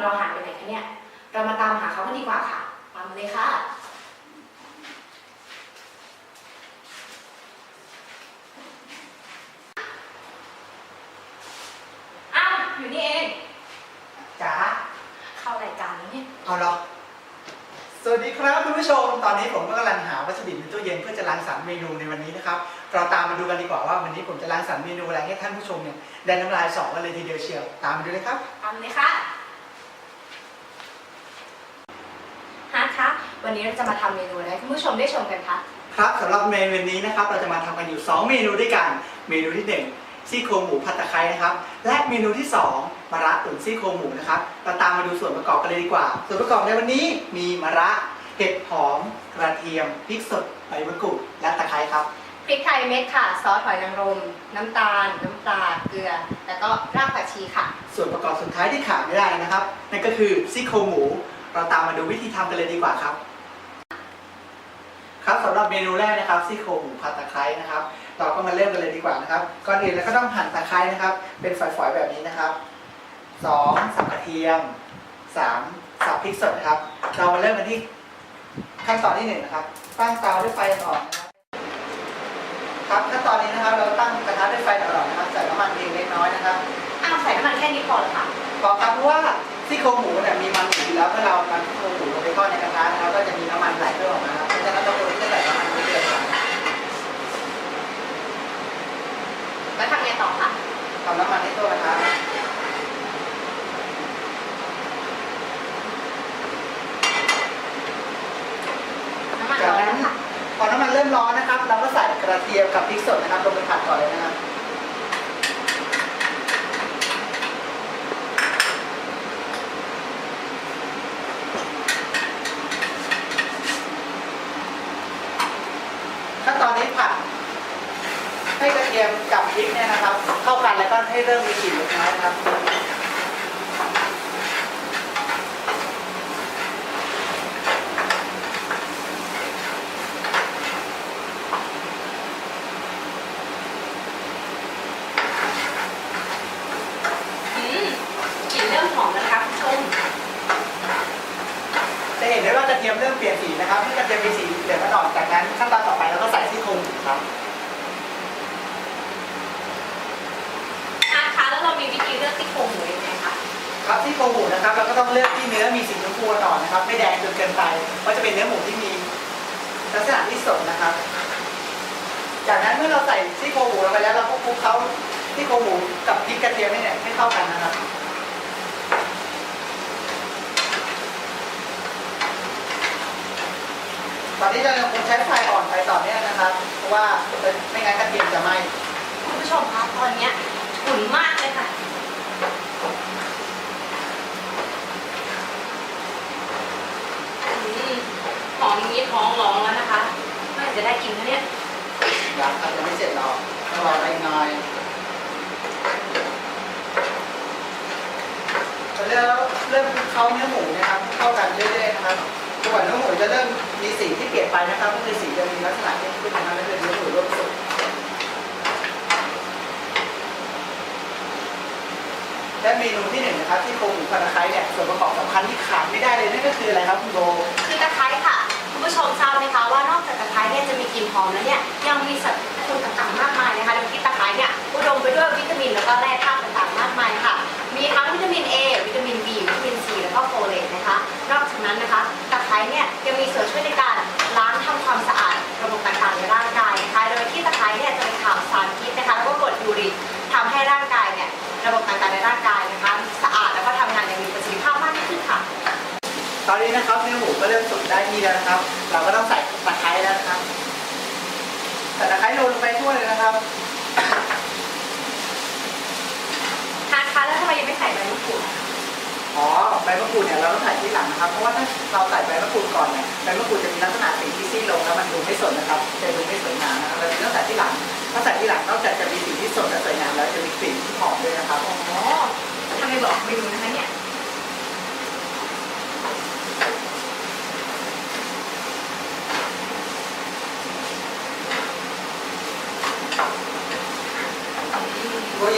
เพื่อนของเราหายไปไหนคะเนี่ย เรามาตามหาเขากันดีกว่าค่ะ ตามมาเลยค่ะ อ้าวอยู่นี่เอง จ๋าเข้ารายการแล้วเนี่ย เอาเหรอสวัสดีครับคุณผู้ชม ตอนนี้ผมก็กำลังหาวัตถุดิบในตู้เย็นเพื่อจะรังสรรค์เมนูในวันนี้นะครับ เราตามมาดูกันดีกว่าว่าวันนี้ผมจะรังสรรค์เมนูอะไรให้ท่านผู้ชมเนี่ยได้น้ำลายสอกันเลยทีเดียวเชียว ตามมาดูเลยครับทำเลยค่ะฮาร์ดคะ วันนี้เราจะมาทำเมนูอะไรให้คุณผู้ชมได้ชมกันคะครับสำหรับเมนูนี้นะครับเราจะมาทำกันอยู่ 2 เมนูด้วยกัน เมนูที่ 1 ซี่โครงหมูผัดตะไคร้นะครับ และเมนูที่ 2มะระตุ๋นซี่โครงหมูนะครับเราตามมาดูส่วนประกอบกันเลยดีกว่า ส่วนประกอบในวันนี้มีมะระเห็ดหอม กระเทียมพริกสดใบมะกรูดและตะไคร้ครับพริกไทยเม็ดค่ะ ซอสหอยนางรม น้ำตาล น้ำปลาเกลือ แล้วก็รากผักชีค่ะ ส่วนประกอบสุดท้ายที่ขาดไม่ได้นะครับ นั่นก็คือซี่โครงหมู เราตามมาดูวิธีทำกันเลยดีกว่าครับครับสำหรับเมนูแรกนะครับซี่โครงหมูผัดตะไคร้นะครับ เราก็มาเริ่มกันเลยดีกว่านะครับ ก่อนอื่นเราก็ต้องหั่นตะไคร้นะครับ เป็นฝอยๆแบบนี้นะครับสองสับกระเทียมสามสับพริกสดนะครับ เรามาเริ่มกันที่ขั้นตอนที่หนึ่งนะครับ ตั้งเตาด้วยไฟอ่อนนะครับครับขั้นตอนนี้นะครับ เราตั้งกระทะด้วยไฟอ่อนๆนะครับใส่น้ำมันเพียงเล็กน้อยนะครับอ้าวใส่น้ำมันแค่นี้พอเหรอคะบอกครับเพราะว่าซี่โครงหมูเนี่ยมีมันอยู่แล้วเมื่อเรานำซี่โครงหมูลงไปทอดในกระทะนะครับก็จะมีน้ำมันไหลเพิ่มออกมาครับเพราะฉะนั้นเราควรที่จะใส่น้ำมันเรื่อยๆครับ แล้วทำไงต่อคะทำน้ำมันให้ตัวกระทะน้ำมันจากร้อนนั้นแล้วค่ะพอน้ำมันเริ่มร้อนนะครับ เราก็ใส่กระเทียมกับพริกสดนะครับลงไปผัดก่อนเลยนะครับขั้นตอนนี้ผัดให้กระเทียมกับ พริกเนี่ยนะครับ เข้ากันแล้วก็ให้เริ่มมีกลิ่นเล็กน้อยนะครับอืมกลิ่นเริ่มหอมแล้วนะคะคุณผู้ชมจะเห็นได้ว่ากระเทียมเริ่มเปลี่ยนสีนะครับที่กระเทียมมีสีเหลืองอ่อนจากนั้นขั้นตอนต่อไปเราก็ใส่ซี่โครงหมูครับ อาคะแล้วเรามีวิธีเลือกซี่โครงหมูยังไงคะ ครับซี่โครงหมูนะครับเราก็ต้องเลือกที่เนื้อมีสีชมพูอ่อนๆนะครับ ไม่แดงจนเกินไปเพราะจะเป็นเนื้อหมูที่มีลักษณะที่สดนะครับ จากนั้นเมื่อเราใส่ซี่โครงหมูลงไปแล้วเราก็คลุกเคล้าซี่โครงหมูกับพริกกระเทียมนี่เนี่ยให้เข้ากันนะครับตอนนี้เรายังคงใช้ไฟอ่อนไปต่อเนื่องนะครับ เพราะว่าไม่งั้นกระเทียมจะไหม้คุณผู้ชมคะตอนเนี้ยขุ่นมากเลยค่ะอืม หอมอย่างนี้ท้องร้องแล้วนะคะเมื่อไหร่จะได้กินคะเนี่ยยังครับยังไม่เสร็จหรอกต้องรออีกหน่อยแล้วเริ่มคลุกเขาเนื้อหมูนะครับให้เข้ากันเรื่อยๆนะครับจนกว่าเนื้อหมูจะเริ่มมีสีที่เปลี่ยนไปนะครับก็คือสีจะมีลักษณะที่ขึ้นนะครับนั่นคือเนื้อหมูร่วมสุกและเมนูที่หนึ่งนะครับที่โครงหมูผัดตะไคร้เนี่ยส่วนประกอบสำคัญที่ขาดไม่ได้เลยนั่นก็คืออะไรครับคุณโบคือตะไคร้ค่ะคุณ ผู้ชมทราบไหมคะว่านอกจากตะไคร้เนี่ยจะมีกลิ่นหอมแล้วเนี่ยยังมีสรรพ ได้ที่แล้วนะครับ เราก็ต้องใส่ตะไคร้แล้วนะครับใส่ตะไคร้ลงไปทั่วเลยนะครับทานคะแล้วทำไมยังไม่ใส่ใบมะกรูดอ๋อใบมะกรูดเนี่ยเราต้องใส่ที่หลังนะครับ เพราะว่าถ้าเราใส่ใบมะกรูดก่อนเนี่ยใบมะกรูดจะมีลักษณะสีที่ซีดลงแล้วมันดูไม่สดนะครับจะดูไม่สวยงามนะครับเราจึงต้องใส่ที่หลัง ถ้าใส่ที่หลังนอกจากจะมีสีที่สดและสวยงามแล้วจะมีกลิ่นที่หอมด้วยนะครับอ๋อทำไมบอกไม่รู้นะคะเนี่ย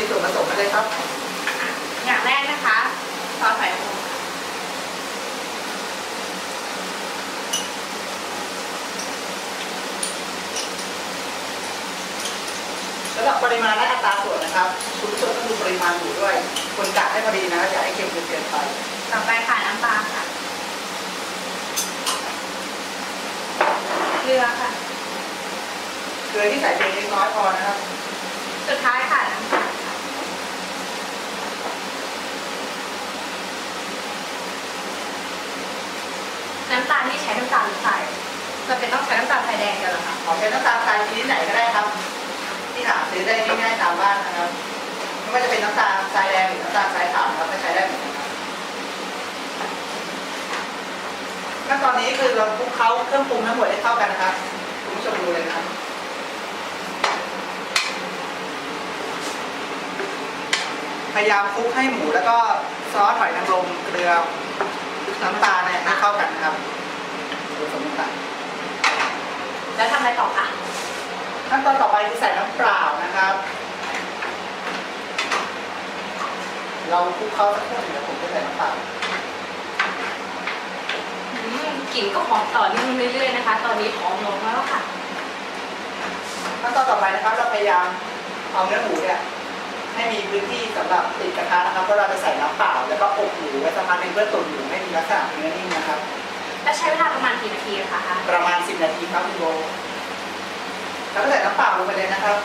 ค เลยครับ อย่างแรกนะคะซอสหอยนางรมสำหรับปริมาณและอัตราส่วนนะครับ คุณผู้ชมต้องดูปริมาณหมูด้วยคนกะให้พอดีนะอย่าให้เค็มจนเกินไปต่อไปค่ะน้ำปลาค่ะเกลือค่ะเกลือที่ใส่เพียงเล็กน้อยพอนะครับ สุดท้ายค่ะน้ำตาลค่ น้ำตาลนี่ใช้น้ำตาลทรายจะเป็นต้องใช้น้ำตาลทรายแดงกันเหรอคะขอใช้น้ำตาลทรายชนิดไหนก็ได้ครับ ที่หาซื้อได้ง่ายๆตามบ้านนะครับ ไม่ว่าจะเป็นน้ำตาลทรายแดงหรือน้ำตาลทรายขาวครับก็ใช้ได้เหมือนกันครับขั้นตอนนี้คือเราคลุกเคล้าเครื่องปรุงทั้งหมดให้เข้ากันนะครับคุณผู้ชมดูเลยนะครับพยายามคลุกให้หมูแล้วก็ซอสหอยนางรมเกลือ น้ำตาลเนี่ยให้เข้ากันนะครับผสมน้ำตาลแล้วทำอะไรต่อคะขั้นตอนต่อไปคือใส่น้ำเปล่านะครับ เราคลุกเคล้าสักครู่หนึ่งเดี๋ยวผมจะใส่น้ำเปล่า อืมกลิ่นก็หอมต่อเนื่องเรื่อยๆนะคะ ตอนนี้หอมลงแล้วค่ะ ขั้นตอนต่อไปนะครับเราพยายามเอาเนื้อหมูเนี่ย ให้มีพื้นที่สำหรับติดกระทะนะครับเพราะเราจะใส่น้ำเปล่า แล้วก็อบหมูไว้สักพักหนึงเพื่อตุ๋นหมูให้มีลักษณะเนื้อนิ่มนะครับ แล้วใช้เวลาประมาณกี่นาทีคะคะประมาณ 10 นาทีครับคุณโบแล้วก็ใส่น้ำเปล่าลงไปเลยนะครับ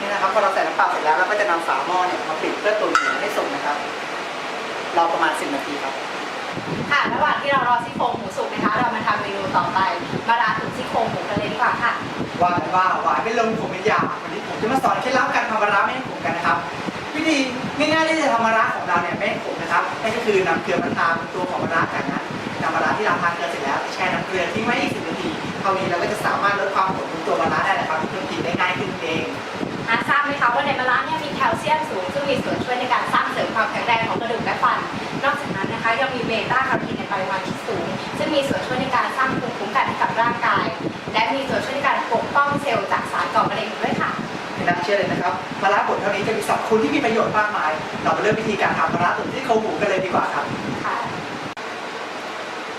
นี่นะครับพอเราใส่น้ำเปล่าเสร็จแล้วเราก็จะนำฝาหม้อเนี่ยมาปิดเพื่อตุ๋นหมูให้สุกนะครับเราประมาณ 10 นาทีครับ ค่ะ ระหว่างที่เรารอซี่โครงหมูสุกนะคะ เรามาทำเมนูต่อไป มาราถึงซี่โครงหมูกันเลยดีกว่าค่ะ ว่ากันว่าหวานไม่ลงผมเป็นยาวันนี้ผมจะมาสอนเคล็ดลับการทำมะระไม่ให้ขมกันนะครับ วิธีง่ายๆที่จะทำมะระของเราเนี่ยไม่ให้ขมนะครับนั่นก็คือนำเกลือมาทาเป็นตัวของมะระจากนั้นนำมะระที่เราทานเกลือเสร็จแล้วแช่น้ำเกลือทิ้งไว้อีกสิบนาทีเท่านี้เราก็จะสามารถลดความขมของตัวมะระได้นะครับเพื่อกินได้ง่ายขึ้นเองอาทราบไหมคะว่าในมะระเนี่ยมีแคลเซียมสูงซึ่งมีส่วนช่วยในการสร้างเสริมความแข็งแรง เบต้าแคโรทีนในปริมาณที่สูง ซึ่งมีส่วนช่วยในการสร้างภูมิคุ้มกันให้กับร่างกาย และมีส่วนช่วยในการปกป้องเซลล์จากสารก่อมะเร็งด้วยค่ะไม่น่าเชื่อเลยนะครับมะระบดเท่านี้จะมีสรรพคุณที่มีประโยชน์มากมาย เรามาเริ่มวิธีการทำมะระตุ๋นที่โครงหมูกันเลยดีกว่าครับค่ะ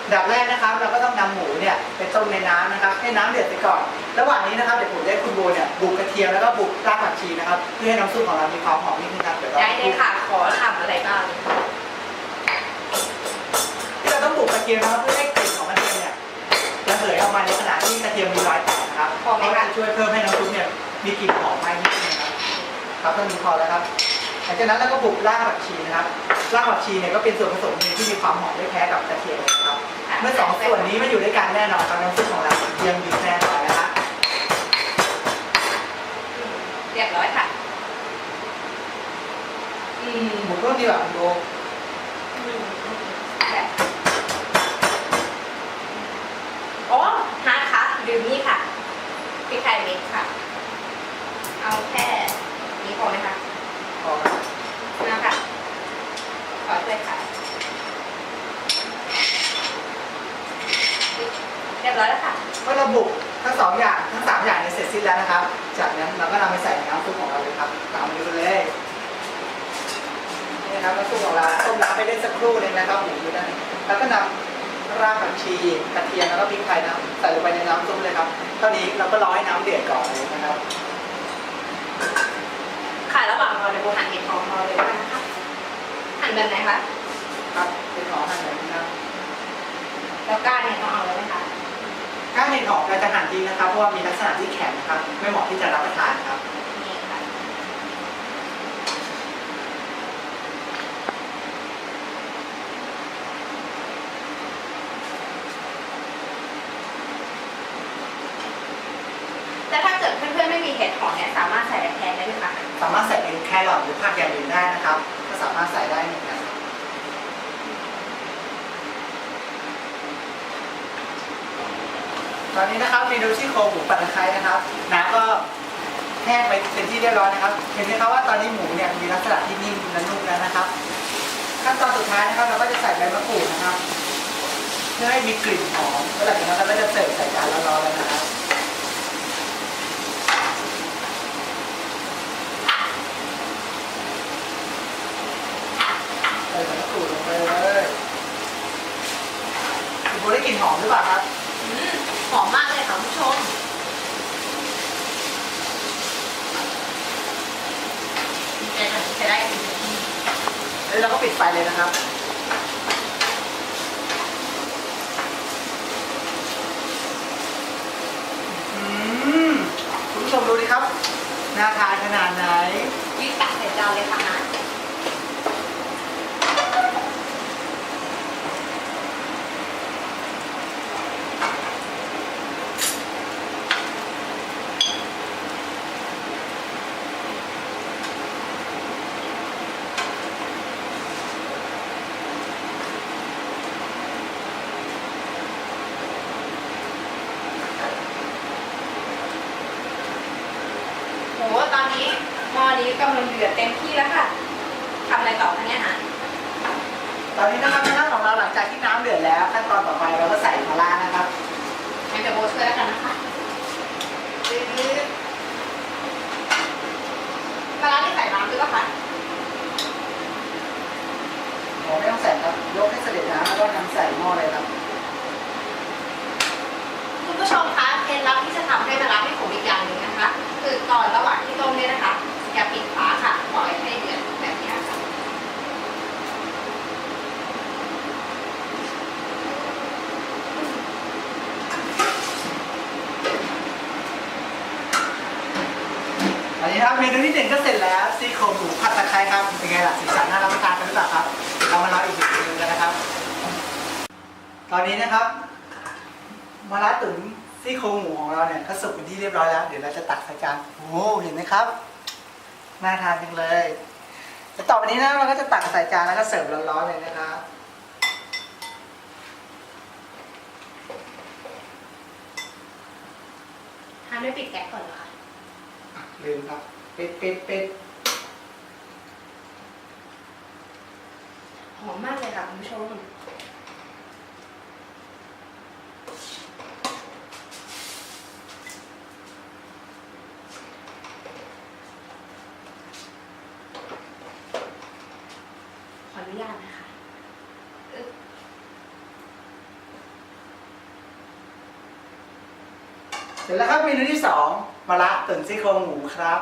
อันดับแรกนะครับเราก็ต้องนำหมูเนี่ยไปต้มในน้ำนะครับ ให้น้ำเดือดไปก่อน ระหว่างนี้นะครับเดี๋ยวผมจะให้คุณโบเนี่ยบุกกระเทียมแล้วก็บุกรากผักชีนะครับเพื่อให้น้ำซุปของเรามีความหอมยิ่งขึ้นครับเดี๋ยวเราได้เลยค่ะขอทำอะไรบ้างที่เราต้องบุ กกระเทียมนะครับเพื่อให้กลิ่นของกระเทียมเนี่ยระเหยออกมาในขณะที่กระเทียมมีรอยแตกนะครับพอไหมคะจะช่วยเพิ่มให้น้ำซุปเนี่ยมีกลิ่นหอมมากยิ่งขึ้นนะครับครับเท่านี้พอแล้วครับหลังจากนั้นเราก็บุกรากผักชีนะครับรากผักชีเนี่ยก็เป็นส่วนผสมหนึ่งที่มีความหอมไม่แพ้กับกระเทียมนะครับ เมื่อสองส่วนนี้มาอยู่ด้วยกันแน่นอนครับน้ำซุปของเราเยี่ยมดีแน่นอนนะครับเรียบร้อยค่ะ อืมหมูเพิ่มดีกว่าคุณโบ แบบโอ้ฮาร์ดคะดื่มนี่ค่ะพริกไทยเม็ดค่ะ เอาแค่นี้พอไหมคะ พอครับ นะค่ะ ขอด้วยค่ะ เรีย บร้อยแล้วค่ะ เมื่อเราบุกทั้งสองอย่างทั้งสามอย่างเนี่ยเสร็จสิ้นแล้วนะครับ จากนั้นเราก็นำไปใส่ในน้ำซุปของเราเลยครับตามมาดูเลยนี่นะครับน้ำซุปของเราต้มน้ำไปได้สักครู่หนึงนะครับหมูอยู่ด้านนี้แล้วก็นำรากผักชีกระเทียมแล้วก็พริกไทยนะใส่ลงไปในน้ำซุปเลยครับเท่านี้เราก็รอให้น้ำเดือดก่อนเลยนะครับค่ะระหว่างรอเดี๋ยวโบหั่นเห็ดหอมรอเลยแล้วกันนะคะหั่นแบบไหนคะครับเป็นหอมหั่นแบบนี้ครับแล้วก้านเนี่ยต้องเอา แล้วไหมคะก้านเห็ดหอมเราจะหั่นทิ้งนะครับ เพราะว่ามีลักษณะที่แข็งนะครับ ไม่เหมาะที่จะรับประทานครับ นี่ค่ะแล้วถ้าเกิดเพื่อนๆไม่มีเห็ดหอมเนี่ยสามารถใส่แทนได้ไหมคะ สามารถใส่เป็นแครอทหรือผักอย่างอื่นได้นะครับ ก็สามารถใส่ได้เหมือนกัน ตอนนี้นะครับเมนูซี่โครงหมูปัดตะไคร้นะครับน้ำก็แห้งไปเป็นที่เรียบร้อยนะครับ เห็นไหมครับว่าตอนนี้หมูเนี่ยมีลักษณะที่นิ่มและนุ่มแล้วนะครับ ขั้นตอนสุดท้ายนะครับเราก็จะใส่ใบมะกรูดนะครับ เพื่อให้มีกลิ่นหอมแล้วหลังจากนั้นเราก็จะเสิร์ฟใส่จานร้อนๆแล้วนะครับใส่ใบมะกรูดลงไปเลยคุณโบได้กลิ่นหอมหรือเปล่าครับ อืมหอมมากเลยค่ะคุณผู้ชมใช้ได้ใช้ได้จริง แล้วเราก็ปิดไฟเลยนะครับ อืมคุณผู้ชมดูดิครับ น่าทานขนาดไหนๆวิตักเส่จานเลยค่ะนะ โห ตอนนี้หม้อนี้ กำลังเดือดเต็มที่แล้วค่ะทำอะไรต่อคะเนี่ยฮะตอนนี้นะครับหน้าของเราหลังจากที่น้ำเดือดแล้วขั้นตอนต่อไปเราก็ใส่มะระนะครับงั้นเดี๋ยวโบช่วยแล้วกันนะคะปลาร้าที่ใส่น้ำด้วยป่ะคะ ขอไม่ต้องใส่ครับ ยกให้เสด็จน้ำแล้วก็นำใส่หม้อเลยครับ คุณผู้ชมคะเคล็ดลับที่จะทำให้ปลาร้าไม่ขมอีกอย่างหนึ่งนะคะ คือตอนระหว่างที่ต้มเนี่ยนะคะ อย่าปิดฝาค่ะปล่อยให้เดือดแบบนี้ค่ะ ตอ นี้ครับเมนูที่หนึ่งก็เสร็จแล้วซี่โครงหมูผัดตะไคร้ครับเป็นไงล่ะสีสันน่ารับประทานกันหรือเปล่าครับเรามาลองอีกหนึ่งเมนูกันนะครับ ตอนนี้นะครับมะระตุ๋นซี่โครงหมูของเราเนี่ยก็สุกเป็นที่เรียบร้อยแล้วเดี๋ยวเราจะตักใส่จานโอ้เห็นไหมครับน่าทานจังเลยแต่ต่อไปนี้นะเราก็จะตักใส่จานแล้วก็เสิร์ฟร้อนๆเลยนะครับทานไม่ปิดแก๊สก่อนเหรอคะอะ ลืมครับ เป็ดเป็ดเป็ดหอมมากเลยค่ะคุณผู้ชม ขออนุญาตนะคะอึ๊บเสร็จแล้วครับเมนูที่สอง มะระตุ๋นซี่โครงหมูครับ